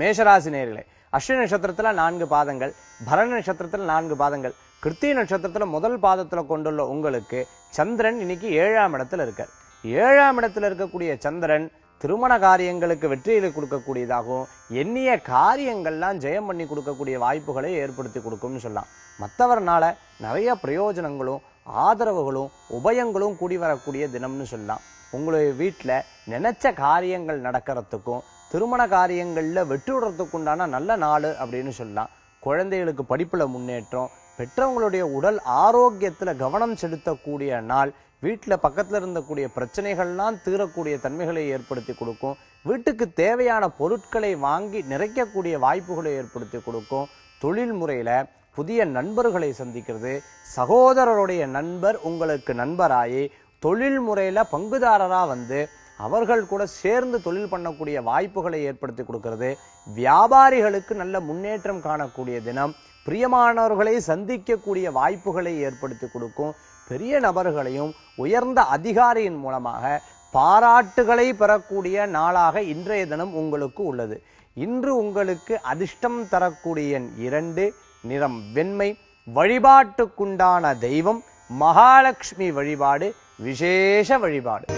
மேஷராசி நேர்களே அஸ்வினி நட்சத்திரத்தில் நான்கு பாதங்கள் பரண நட்சத்திரத்தில் நான்கு பாதங்கள் கிருத்திய நட்சத்திரத்தில் முதல் பாதத்துல கொண்டுள்ள உங்களுக்கு சந்திரன் இன்னைக்கு ஏழாம் இடத்துல இருக்கார். ஏழாம் இடத்துல இருக்கக்கூடிய சந்திரன் திருமண காரியங்களுக்கு வெற்றியை கொடுக்கக்கூடியதாகவும் எண்ணிய காரியங்கள்லாம் ஜெயம் பண்ணி கொடுக்கக்கூடிய வாய்ப்புகளை ஏற்படுத்தி கொடுக்கும்னு சொல்லலாம். மற்றவர்னால நிறைய பிரயோஜனங்களும் ஆதரவுகளும் உபயங்களும் கூடி வரக்கூடிய தினம்னு சொல்லலாம். உங்களுடைய வீட்டுல நினைச்ச காரியங்கள் நடக்கிறதுக்கும் திருமண காரியங்கள்ல வெற்றி உண்டான நல்ல நாள் அப்படின்னு சொல்லலாம். குழந்தைகளுக்கு படிப்புல முன்னேற்றம் பெற்றவங்களுடைய உடல் ஆரோக்கியத்துல கவனம் செலுத்தக்கூடிய நாள் வீட்டுல பக்கத்துல இருந்தக்கூடிய பிரச்சனைகள்லாம் தீரக்கூடிய தன்மைகளை ஏற்படுத்தி கொடுக்கும். வீட்டுக்கு தேவையான பொருட்களை வாங்கி நிறைக்கக்கூடிய வாய்ப்புகளை ஏற்படுத்தி கொடுக்கும். தொழில் முறையில புதிய நண்பர்களை சந்திக்கிறது. சகோதரருடைய நண்பர் உங்களுக்கு நண்பராயி தொழில் முறையில பங்குதாரரா வந்து அவர்கள் கூட சேர்ந்து தொழில் பண்ணக்கூடிய வாய்ப்புகளை ஏற்படுத்தி கொடுக்கிறது. வியாபாரிகளுக்கு நல்ல முன்னேற்றம் காணக்கூடிய தினம். பிரியமானவர்களை சந்திக்கக்கூடிய வாய்ப்புகளை ஏற்படுத்தி கொடுக்கும். பெரிய நபர்களையும் உயர்ந்த அதிகாரியின் மூலமாக பாராட்டுகளை பெறக்கூடிய நாளாக இன்றைய தினம் உங்களுக்கு உள்ளது. இன்று உங்களுக்கு அதிர்ஷ்டம் தரக்கூடிய இரண்டு நிறம் வெண்மை வழிபாட்டுக்குண்டான தெய்வம் மகாலட்சுமி வழிபாடு விசேஷ வழிபாடு.